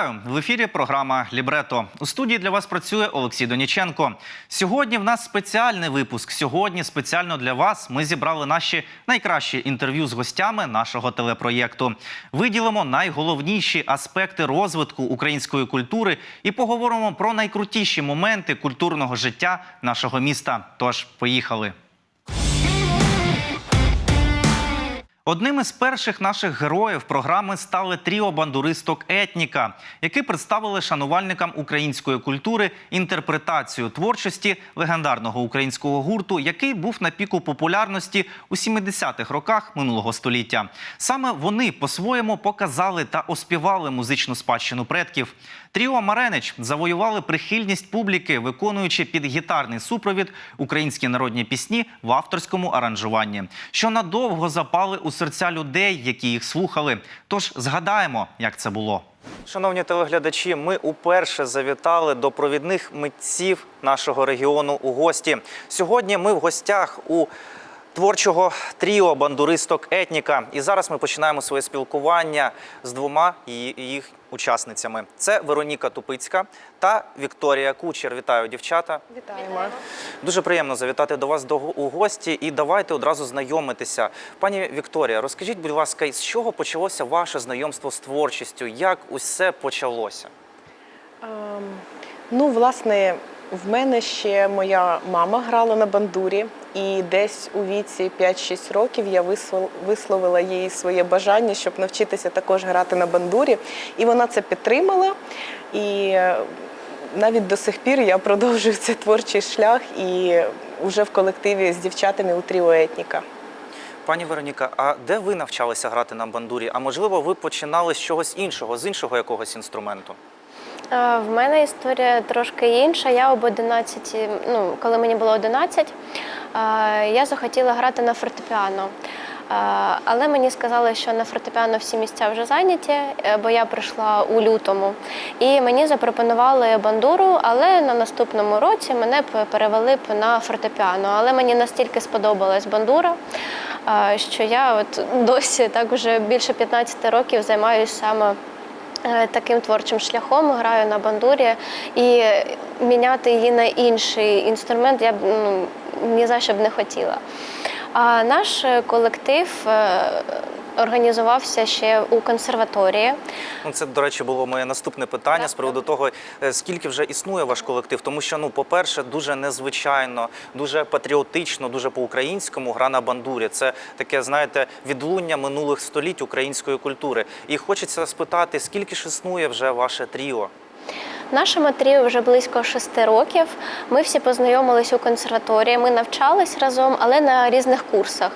Вітаю в ефірі. Програма Лібрето. У студії для вас працює Олексій Доніченко. Сьогодні в нас спеціальний випуск. Сьогодні спеціально для вас ми зібрали наші найкращі інтерв'ю з гостями нашого телепроєкту. Виділимо найголовніші аспекти розвитку української культури і поговоримо про найкрутіші моменти культурного життя нашого міста. Тож, поїхали. Одним із перших наших героїв програми стали тріо бандуристок Етніка, які представили шанувальникам української культури інтерпретацію творчості легендарного українського гурту, який був на піку популярності у 70-х роках минулого століття. Саме вони по-своєму показали та оспівали музичну спадщину предків. Тріо Маренич завоювали прихильність публіки, виконуючи під гітарний супровід українські народні пісні в авторському аранжуванні, що надовго запали у серця людей, які їх слухали. Тож згадаємо, як це було. Шановні телеглядачі, ми уперше завітали до провідних митців нашого регіону у гості. Сьогодні ми в гостях у творчого тріо бандуристок Етніка. І зараз ми починаємо своє спілкування з двома їх учасницями. Це Вероніка Тупицька та Вікторія Кучер. Вітаю, дівчата. Вітаємо. Дуже приємно завітати до вас до у гості і давайте одразу знайомитися. Пані Вікторія, розкажіть, будь ласка, з чого почалося ваше знайомство з творчістю? Як усе почалося? Ем, ну, власне, в мене ще моя мама грала на бандурі, і десь у віці 5-6 років я висл- висловила їй своє бажання, щоб навчитися також грати на бандурі. І вона це підтримала. І е, навіть до сих пір я продовжую цей творчий шлях і вже в колективі з дівчатами у тріо етніка. Пані Вероніка, а де ви навчалися грати на бандурі? А можливо, ви починали з чогось іншого, з іншого якогось інструменту? Е, В мене історія трошки інша. Я об 11, ну, коли мені було 11, е, я захотіла грати на фортепіано. Е, Але мені сказали, що на фортепіано всі місця вже зайняті, бо я прийшла у лютому. І мені запропонували бандуру, але на наступному році мене перевели б на фортепіано. Але мені настільки сподобалась бандура, що я от досі так вже більше 15 років займаюся саме таким творчим шляхом, граю на бандурі і міняти її на інший інструмент я б ну, ні за що б не хотіла. А наш е, колектив е, організувався ще у консерваторії. Ну, це, до речі, було моє наступне питання Так, з приводу того, е, скільки вже існує ваш колектив. Тому що, ну, по-перше, дуже незвичайно, дуже патріотично, дуже по-українському гра на бандурі. Це таке, знаєте, відлуння минулих століть української культури. І хочеться спитати, скільки ж існує вже ваше тріо? Нашому тріо вже близько шести років. Ми всі познайомились у консерваторії. Ми навчались разом, але на різних курсах.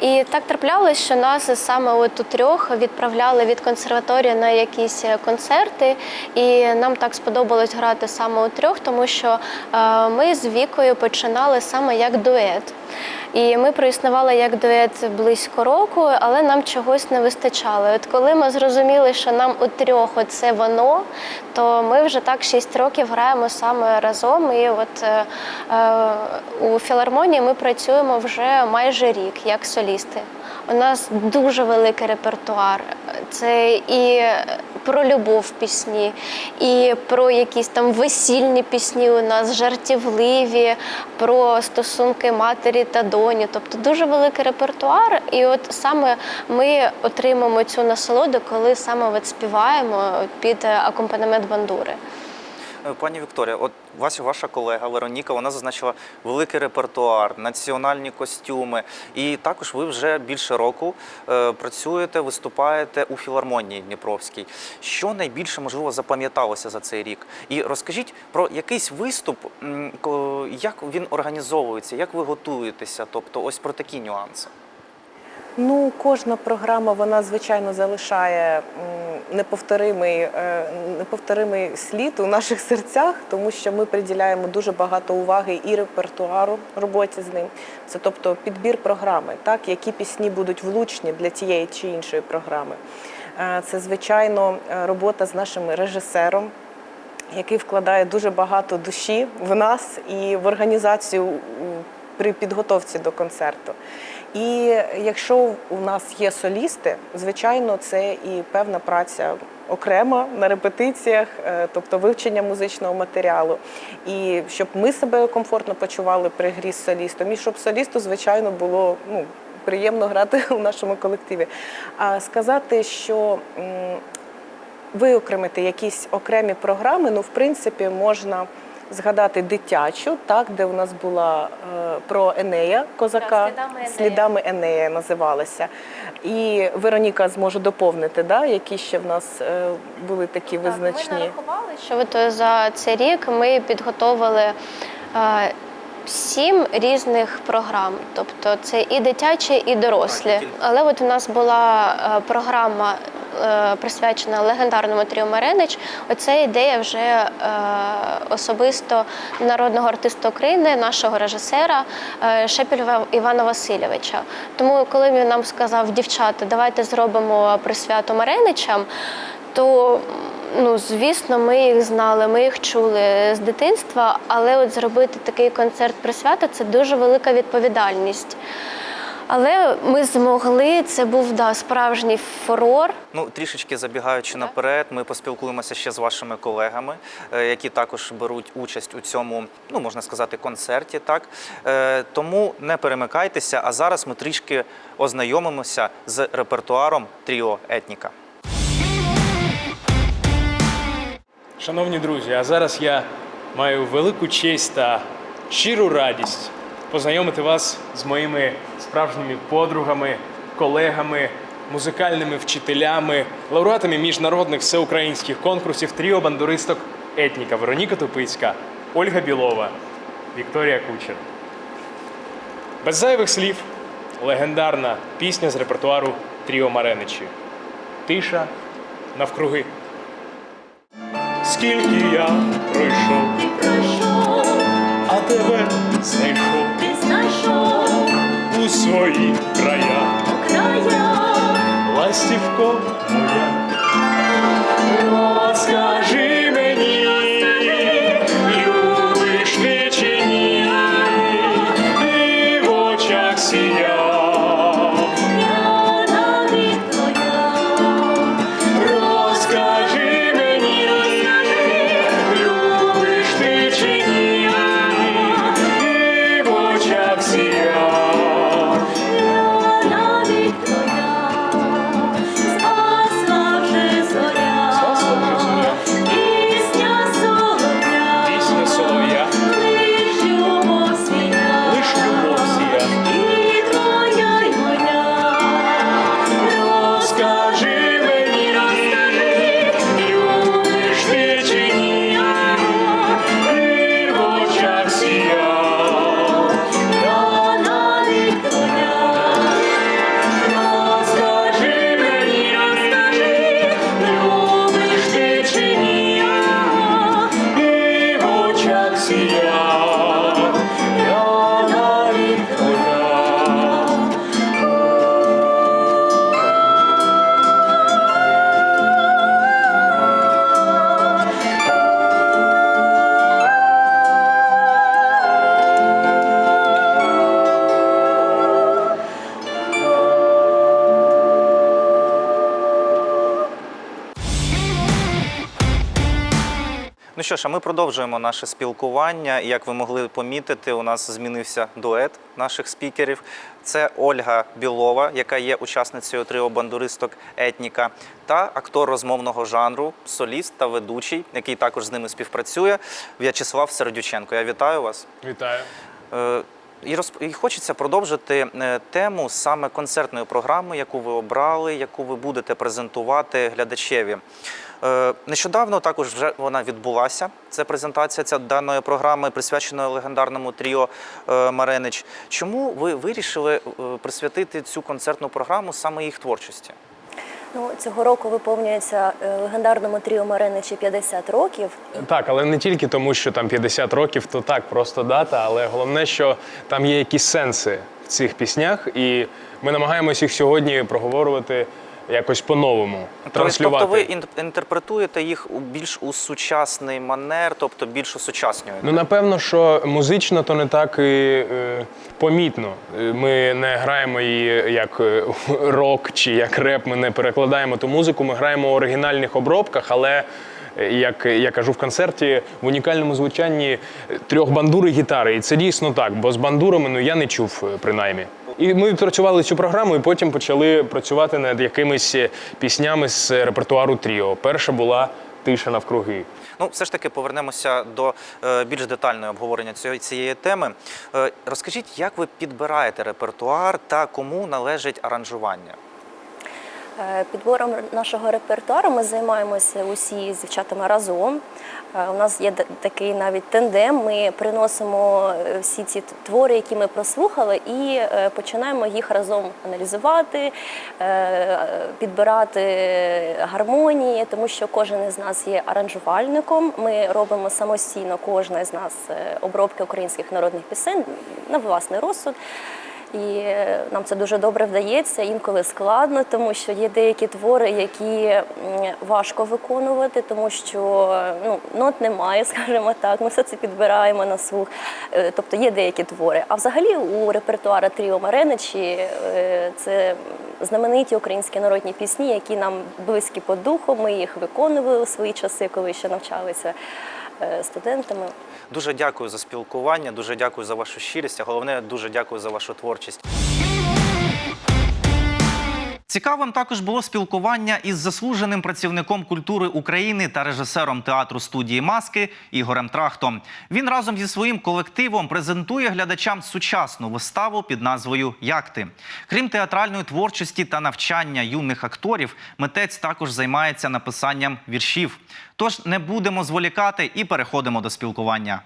І так траплялось, що нас саме от у трьох відправляли від консерваторії на якісь концерти. І нам так сподобалось грати саме у трьох, тому що е, ми з вікою починали саме як дует. І ми проіснували як дует близько року, але нам чогось не вистачало. От коли ми зрозуміли, що нам у трьох це воно, то ми вже так 6 років граємо саме разом. І от е, е, у філармонії ми працюємо вже майже рік як солісти. У нас дуже великий репертуар. Це і про любов пісні, і про якісь там весільні пісні у нас, жартівливі, про стосунки матері та доні. Тобто дуже великий репертуар. І от саме ми отримаємо цю насолоду, коли саме співаємо під акомпанемент бандури. Е, Пані Вікторія, от вас ваша колега Вероніка, вона зазначила великий репертуар, національні костюми. І також ви вже більше року е, працюєте, виступаєте у філармонії Дніпровській. Що найбільше можливо запам'яталося за цей рік? І розкажіть про якийсь виступ, як він організовується, як ви готуєтеся? Тобто, ось про такі нюанси. Ну, кожна програма вона звичайно залишає неповторимий, е, неповторимий слід у наших серцях, тому що ми приділяємо дуже багато уваги і репертуару роботі з ним. Це тобто підбір програми, так які пісні будуть влучні для тієї чи іншої програми. Е, Це звичайно е, робота з нашим режисером. Який вкладає дуже багато душі в нас і в організацію при підготовці до концерту. І якщо у нас є солісти, звичайно, це і певна праця окрема на репетиціях, е, тобто вивчення музичного матеріалу. І щоб ми себе комфортно почували при грі з солістом, і щоб солісту, звичайно, було ну, приємно грати у нашому колективі. А сказати, що виокремити якісь окремі програми, ну, в принципі, можна згадати дитячу, так, де у нас була е, про Енея Козака, Так, «Слідами Енея». «Слідами Енея називалася. І Вероніка зможе доповнити, да, які ще в нас е, були такі Так, Ми визначні. нарахували, що от за цей рік ми підготовили е, сім різних програм. Тобто це і дитячі, і дорослі. Але от у нас була е, програма. Е, Присвячена легендарному тріо Маренич. Оце ідея вже е, особисто народного артиста України, нашого режисера е, Шепелєва Івана Васильовича. Тому, коли він нам сказав, дівчата, давайте зробимо присвято Мареничам, то ну, звісно, ми їх знали, ми їх чули з дитинства, але от зробити такий концерт присвята це дуже велика відповідальність. Але ми змогли, це був да, справжній фурор. Ну, трішечки забігаючи наперед, ми поспілкуємося ще з вашими колегами, е, які також беруть участь у цьому, ну можна сказати, концерті. Так Е, тому не перемикайтеся. А зараз ми трішки ознайомимося з репертуаром Тріо Етніка. Шановні друзі, а зараз я маю велику честь та щиру радість познайомити вас з моїми справжніми подругами, колегами, музикальними вчителями, лауреатами міжнародних всеукраїнських конкурсів тріо бандуристок Етніка Вероніка Тупицька, Ольга Білова, Вікторія Кучер. Без зайвих слів легендарна пісня з репертуару Тріо Мареничі. Тиша навкруги. Скільки я пройшов, а тебе знайшов у свої края. у краях, Ластівко моя, розкажи що ж, а ми продовжуємо наше спілкування. Як ви могли помітити, у нас змінився дует наших спікерів. Це Ольга Білова, яка є учасницею тріо бандуристок Етніка, та актор розмовного жанру, соліст та ведучий, який також з ними співпрацює, В'ячеслав Сердюченко. Я вітаю вас. Вітаю. Е, І, розп... і хочеться продовжити е, тему саме концертної програми, яку ви обрали, яку ви будете презентувати глядачеві. Е, Нещодавно також вже вона відбулася. Це презентація ця даної програми, присвяченої легендарному тріо е, Маренич. Чому ви вирішили е, присвятити цю концертну програму саме їх творчості? Ну, цього року виповнюється легендарному тріо Мареничі 50 років. Так, але не тільки тому, що там 50 років, то так, просто дата, але головне, що там є якісь сенси в цих піснях, і ми намагаємось їх сьогодні проговорювати якось по-новому Тобто ви інтерпретуєте їх у більш у сучасний манер, тобто більш осучаснюєте? Ну, напевно, що музично то не так і е, помітно. Е, Ми не граємо її як е, рок чи як реп, ми не перекладаємо ту музику, ми граємо в оригінальних обробках, але. Як я кажу в концерті, в унікальному звучанні трьох бандур і гітари. І це дійсно так, бо з бандурами ну, я не чув принаймні. І ми відпрацювали цю програму, і потім почали працювати над якимись е, піснями з репертуару Тріо. Перша була Тиша навкруги. Ну, все ж таки повернемося до е, більш детального обговорення цієї, цієї теми. Е, розкажіть, як ви підбираєте репертуар та кому належить аранжування? Е, Підбором нашого репертуару ми займаємося усі з дівчатами разом. Е, У нас є такий навіть тендем. Ми приносимо е, всі ці твори, які ми прослухали, і починаємо їх разом аналізувати, підбирати гармонії, тому що кожен із нас є аранжувальником. Ми робимо самостійно, кожна з нас обробки українських народних пісень на власний розсуд. І е, нам це дуже добре вдається, інколи складно, тому що є деякі твори, які важко виконувати, тому що ну, нот немає, скажімо так. Ми все це підбираємо на слух. Е, Тобто є деякі твори. А взагалі у репертуара Тріо Мареничі е, це знамениті українські народні пісні, які нам близькі по духу. Ми їх виконували у свої часи, коли ще навчалися студентами. Дуже дякую за спілкування, дуже дякую за вашу щирість, а головне, дуже дякую за вашу творчість. Цікавим також було спілкування із заслуженим працівником культури України та режисером театру студії Маски Ігорем Трахтом. Він разом зі своїм колективом презентує глядачам сучасну виставу під назвою Як ти. Крім театральної творчості та навчання юних акторів, митець також займається написанням віршів. Тож не будемо зволікати і переходимо до спілкування.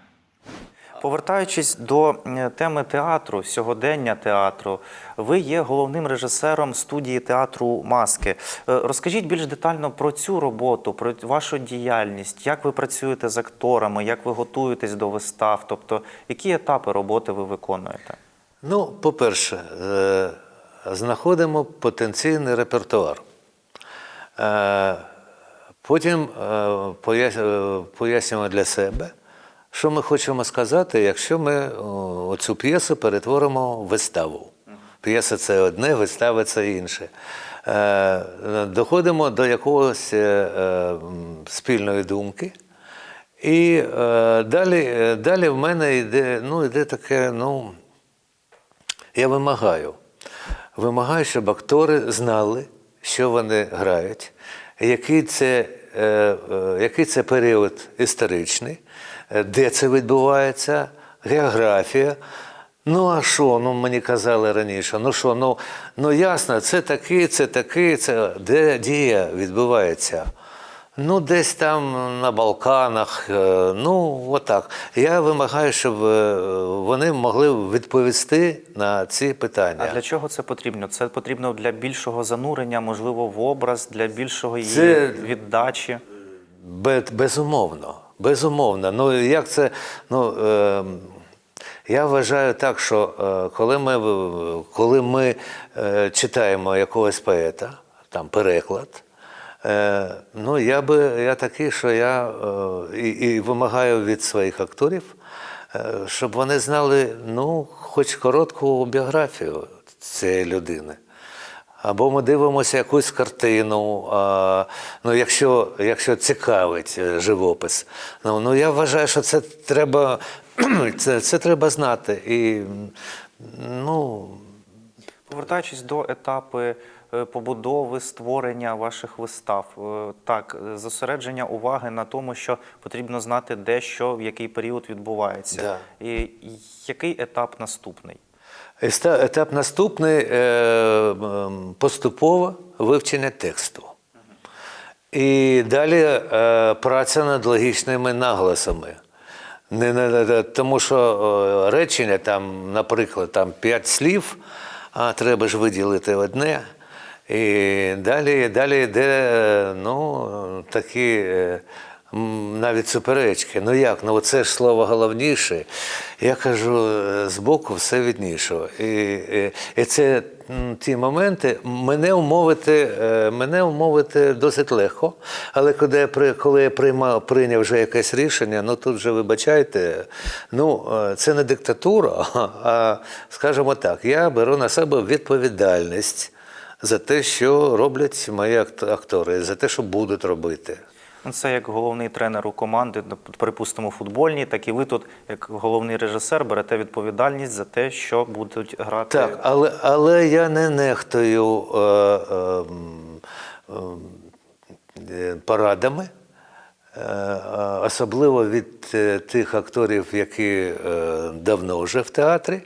Повертаючись до е, теми театру, сьогодення театру, ви є головним режисером студії театру Маски. Е, Розкажіть більш детально про цю роботу, про вашу діяльність, як ви працюєте з акторами, як ви готуєтесь до вистав, тобто які етапи роботи ви виконуєте? Ну, по-перше, е, знаходимо потенційний репертуар. Потім пояс- пояснюємо для себе, що ми хочемо сказати, якщо ми цю п'єсу перетворимо в виставу. П'єса це одне, вистава це інше. Е, Доходимо до якогось е, е, спільної думки. І далі, далі в мене йде, ну, йде таке, ну, я вимагаю. Вимагаю, щоб актори знали, що вони грають, який це, який це період історичний, де це відбувається, географія. Ну, а що? Ну, мені казали раніше, ну що, ну, ну ясно, це такий, це такий, це де дія відбувається. Ну, десь там на Балканах, е, ну отак. Я вимагаю, щоб е, вони могли відповісти на ці питання. А для чого це потрібно? Це потрібно для більшого занурення, можливо, в образ, для більшого її Це- віддачі. Безумовно, безумовно. Ну як це? Ну е, я вважаю так, що е, коли ми коли ми е, читаємо якогось поета, там переклад. Е, ну, я би я такий, що я е, і, і вимагаю від своїх акторів, е, щоб вони знали ну, хоч коротку біографію цієї людини. Або ми дивимося якусь картину, ну, якщо, якщо цікавить е, живопис. Ну, ну я вважаю, що це треба, це, це треба знати. І, ну, Повертаючись до етапи е, побудови, створення ваших вистав, е, так, зосередження уваги на тому, що потрібно знати, де що, в який період відбувається. Да. І який етап наступний? Етап наступний е, поступове вивчення тексту. І далі е, праця над логічними наголосами. Тому що е, речення, там, наприклад, там п'ять слів, а треба ж виділити одне. І далі, далі йде ну, такі навіть суперечки. Ну як? Ну це ж слово головніше. Я кажу, е, збоку все відніше. І, і, і це ті моменти мене умовити, е, мене умовити досить легко. Але коли я, коли я приймав, прийняв вже якесь рішення, ну тут вже вибачайте, ну е, це не диктатура, а скажімо так, я беру на себе відповідальність за те, що роблять мої актори, за те, що будуть робити. Це як головний тренер у команди, ну, припустимо, футбольній, так і ви тут, як головний режисер, берете відповідальність за те, що будуть грати. Так, але, але я не нехтую е, е, е, порадами, е, е, особливо від е, тих акторів, які е, давно вже в театрі.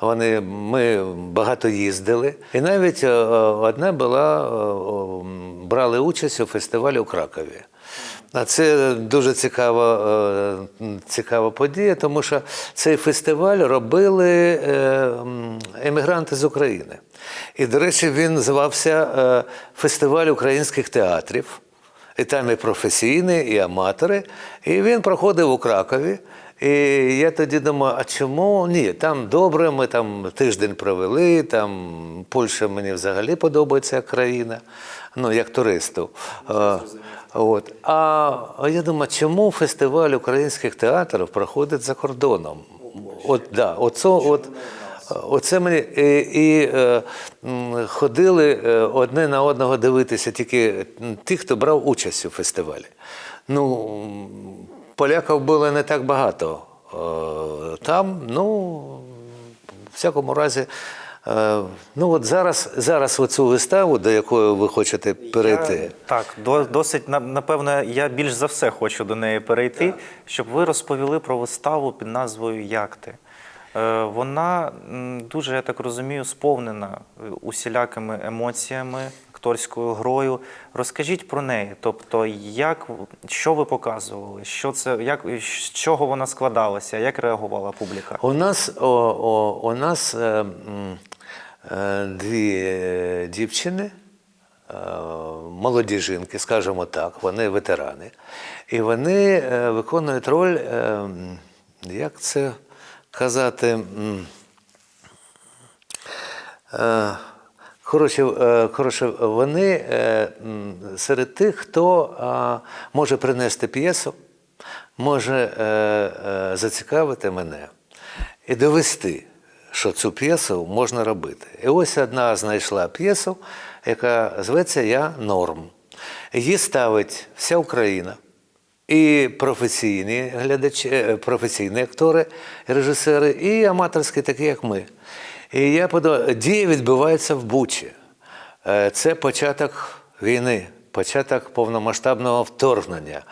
Вони, ми багато їздили. І навіть е, одна була, брали участь у фестивалі у Кракові. А це дуже цікава, е, цікава подія, тому що цей фестиваль робили е, емігранти з України. І, до речі, він звався е, Фестиваль українських театрів. І там і професійні, і аматори. І він проходив у Кракові. І я тоді думаю, а чому ні? Там добре, ми там тиждень провели, там Польща мені взагалі подобається як країна, ну як туристу. Е, От. А, а я думаю, чому фестиваль українських театрів проходить за кордоном? От, да, оце, от, Оце мені і, і е, ходили е, одне на одного дивитися тільки ті, хто брав участь у фестивалі. Ну, поляків було не так багато. Е, Там, ну, в всякому разі, е, ну от зараз, зараз оцю виставу, до якої ви хочете перейти. Я, так, досить напевно, я більш за все хочу до неї перейти, щоб ви розповіли про виставу під назвою Як ти. Е, Вона дуже, я так розумію, сповнена усілякими емоціями, акторською грою. Розкажіть про неї. Тобто, як що ви показували, що це, як з чого вона складалася, як реагувала публіка? У нас, о, о, у нас е, е, дві дівчини, е, молоді жінки, скажімо так, вони ветерани. І вони е, виконують роль, е, як це казати, Коротше, коротше, вони е, серед тих, хто може принести п'єсу, може е, е, зацікавити мене і довести, що цю п'єсу можна робити. І ось одна знайшла п'єсу, яка зветься Я норм. Її ставить вся Україна. І професійні глядачі, професійні актори, режисери, і аматорські, такі як ми. І я подумав, дія відбувається в Бучі. Е, Це початок війни, початок повномасштабного вторгнення.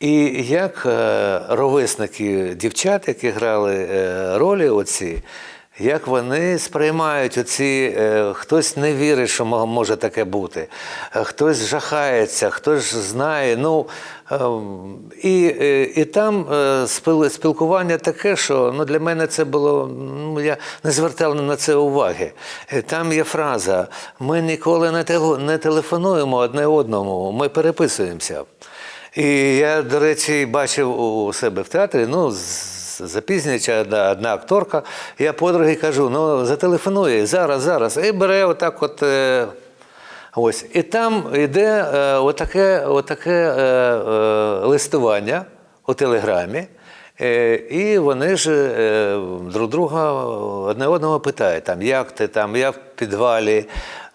І як е, ровесники дівчат, які грали е, ролі оці, як вони сприймають оці, е, хтось не вірить, що може таке бути, е, хтось жахається, хтось знає. Ну, ем, і, е, і там спілкування таке, що ну, для мене це було, ну, я не звертав на це уваги. Там є фраза: ми ніколи не, не телефонуємо одне одному, ми переписуємося. І я, до речі, бачив у себе в театрі, ну, запізнюється одна, одна акторка. Я подруги кажу, ну зателефонує зараз, зараз. І бере отак от. Е, ось. І там йде е, отаке, отаке е, листування у телеграмі. І вони ж друг друга одне одного питають, там, як ти там, я в підвалі,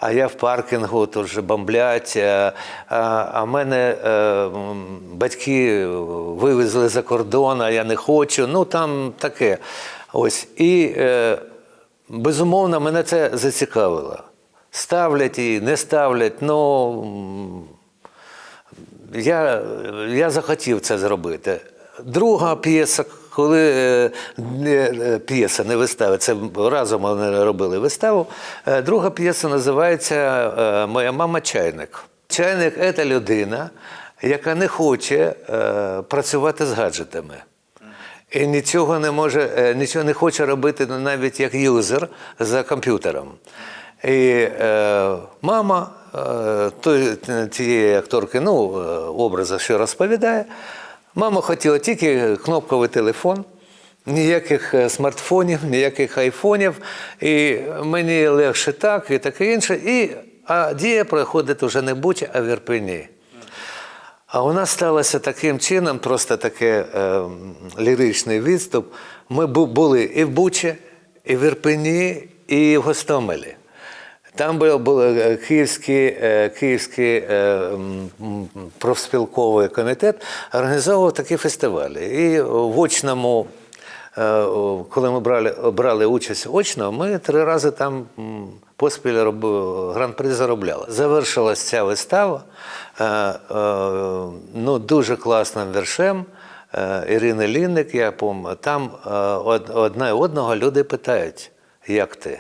а я в паркінгу, тут же бомблять. А, а, а мене е, м, батьки вивезли за кордон, а я не хочу. Ну там таке. Ось. І е, безумовно мене це зацікавило. Ставлять її, не ставлять. Ну я, я захотів це зробити. Друга п'єса, коли е, е, п'єса, не вистава, це разом вони робили виставу. Е, Друга п'єса називається е, Моя мама чайник. Чайник це людина, яка не хоче е, працювати з гаджетами. І нічого не може, нічого не хоче робити навіть як юзер за комп'ютером. І е, мама е, тієї акторки, ну, образа, що розповідає, мама хотіла тільки кнопковий телефон, ніяких е, смартфонів, ніяких айфонів. І мені легше так, і таке інше. І, а дія проходить уже не Бучі, а в Ірпені. А у нас сталося таким чином, просто таке е, ліричний відступ. Ми були і в Бучі, і в Ірпені, і в Гостомелі. Там був, був е, київський, е, київський е, профспілковий комітет організовував такі фестивалі. І в очному, коли ми брали, брали участь очно, ми три рази там поспіль гран-при заробляли. Завершилась ця вистава ну, дуже класним віршем. е, Ірини Лінник, я пам'ятаю, там од- одне одного люди питають, як ти?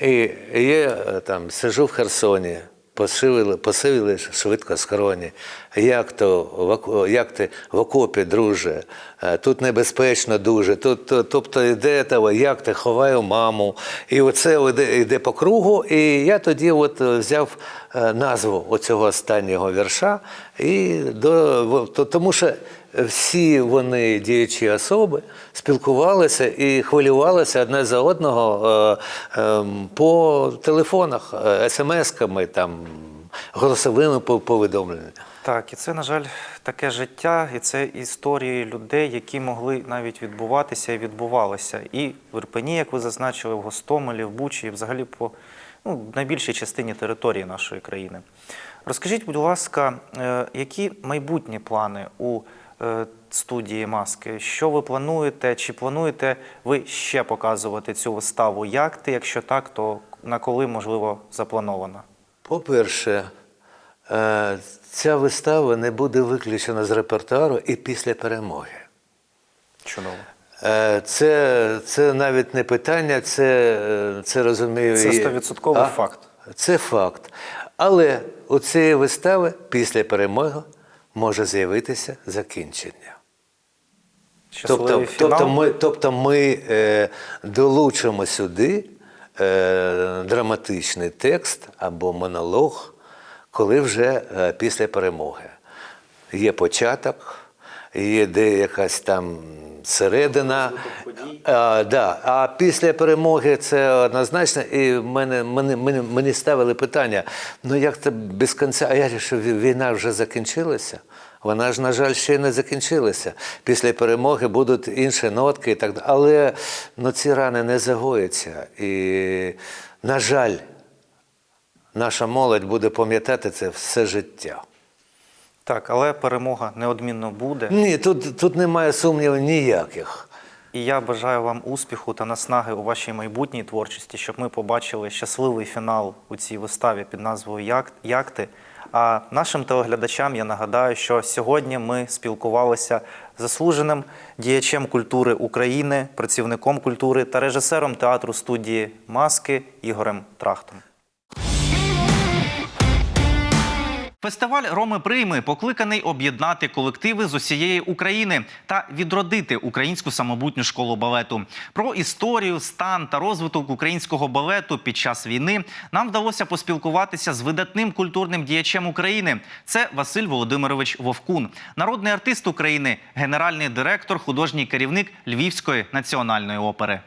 І я е, там сижу в Херсоні, посивили, посивили швидко скроні. Як то як ти в окопі, друже? Е, Тут небезпечно дуже. Тут, то- тобто йде того, як ти ховаю маму. І оце йде, йде по кругу. І я тоді от е, взяв назву оцього останнього вірша. І до, тому що всі вони діючі особи спілкувалися і хвилювалися одне за одного е, е, по телефонах, е, смс-ками, там, голосовими пов- повідомленнями. Так, і це, на жаль, таке життя, і це історії людей, які могли навіть відбуватися і відбувалися. І в Ірпені, як ви зазначили, в Гостомелі, в Бучі, і взагалі по ну, найбільшій частині території нашої країни. Розкажіть, будь ласка, е, які майбутні плани у студії маски? Що ви плануєте? Чи плануєте ви ще показувати цю виставу? Як ти? Якщо так, то на коли можливо заплановано? По-перше, е, ця вистава не буде виключена з репертуару і після перемоги. Чудово. Е, Це, це навіть не питання, це, е, це розумію. Це стовідсотковий факт. Це факт. Але у цієї вистави після перемоги може з'явитися закінчення. Тобто, тобто ми, тобто ми е, долучимо сюди е, драматичний текст або монолог, коли вже е, після перемоги. Є початок, є де якась там середина. А, да. а після перемоги це однозначно. І мене, мене, мені, мені ставили питання: ну як це без кінця? А я ж, війна вже закінчилася. Вона ж, на жаль, ще не закінчилася. Після перемоги будуть інші нотки і так далі. Але ну, ці рани не загояться. І, на жаль, наша молодь буде пам'ятати це все життя. Так, але перемога неодмінно буде. Ні, тут, тут немає сумнівів ніяких. І я бажаю вам успіху та наснаги у вашій майбутній творчості, щоб ми побачили щасливий фінал у цій виставі під назвою «Як- Якти. А нашим телеглядачам я нагадаю, що сьогодні ми спілкувалися з заслуженим діячем культури України, працівником культури та режисером театру студії Маски Ігорем Трахтом. Фестиваль Роми Прийми покликаний об'єднати колективи з усієї України та відродити українську самобутню школу балету. Про історію, стан та розвиток українського балету під час війни нам вдалося поспілкуватися з видатним культурним діячем України. Це Василь Володимирович Вовкун, народний артист України, генеральний директор, художній керівник Львівської національної опери.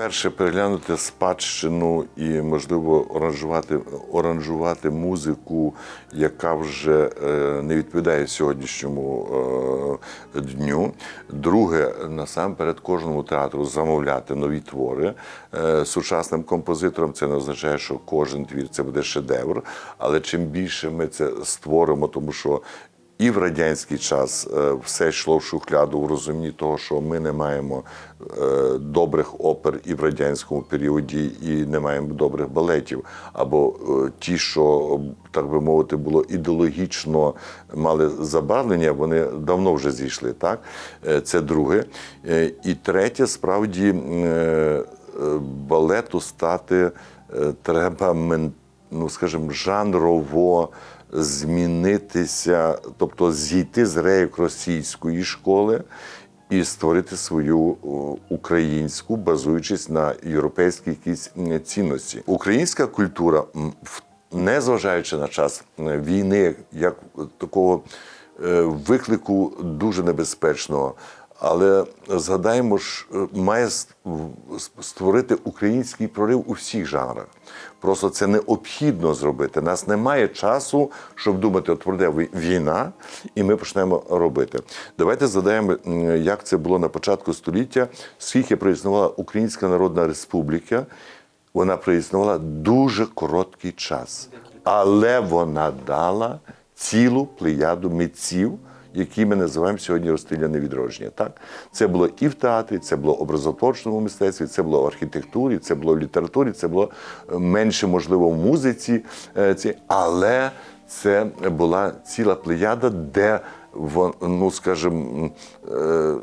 Перше переглянути спадщину і, можливо, оранжувати, оранжувати музику, яка вже е, не відповідає сьогоднішньому е, дню. Друге, насамперед, кожному театру замовляти нові твори е, сучасним композиторам. Це не означає, що кожен твір це буде шедевр. Але чим більше ми це створимо, тому що і в радянський час е, все йшло в шухляду в розумінні того, що ми не маємо е, добрих опер і в радянському періоді, і не маємо добрих балетів. Або е, ті, що, так би мовити, було ідеологічно мали забавлення, вони давно вже зійшли. Так? Це друге. І третє, справді, балету стати треба ну, скажімо, жанрово змінитися, тобто зійти з рейок російської школи і створити свою українську, базуючись на європейській якійсь цінності. Українська культура незважаючи на час е, війни, як такого е, виклику дуже небезпечного. Але згадаємо ж, е, має створити український прорив у всіх жанрах. Просто це необхідно зробити. Нас немає часу, щоб думати, от пройде вій- війна, і ми почнемо робити. Давайте згадаємо, як це було на початку століття, скільки проіснувала Українська Народна Республіка. Вона проіснувала дуже короткий час, але вона дала цілу плеяду митців, які ми називаємо сьогодні розстріляне відродження. Так, це було і в театрі, це було в образотворчому мистецтві, це було в архітектурі, це було в літературі, це було е, менше, можливо, в музиці. е, Але це була ціла плеяда, де ну, скажімо, е,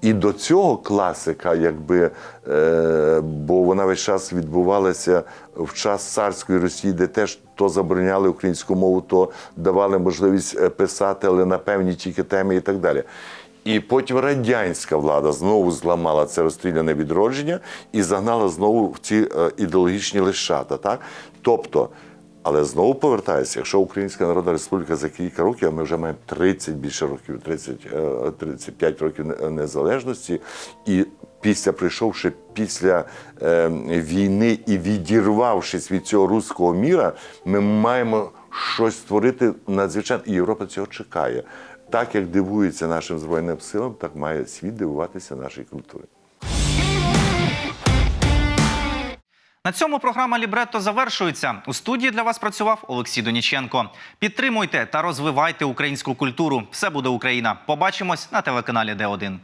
і до цього класика, якби, е, бо вона весь час відбувалася в час царської Росії, де теж то забороняли українську мову, то давали можливість е, писати, але на певні тільки теми і так далі. І потім радянська влада знову зламала це розстріляне відродження і загнала знову в ці ідеологічні лишата. Так? Тобто, але знову повертаюся, якщо Українська Народна Республіка за кілька років, а ми вже маємо 30 більше років, 30, е, 35 років незалежності, і після прийшовши після е, війни і відірвавшись від цього руського міра, ми маємо щось створити надзвичайно, і Європа цього чекає. Так як дивується нашим збройним силам, так має світ дивуватися нашій культурі. На цьому програма Лібретто завершується. У студії для вас працював Олексій Доніченко. Підтримуйте та розвивайте українську культуру. Все буде Україна. Побачимось на телеканалі Д1.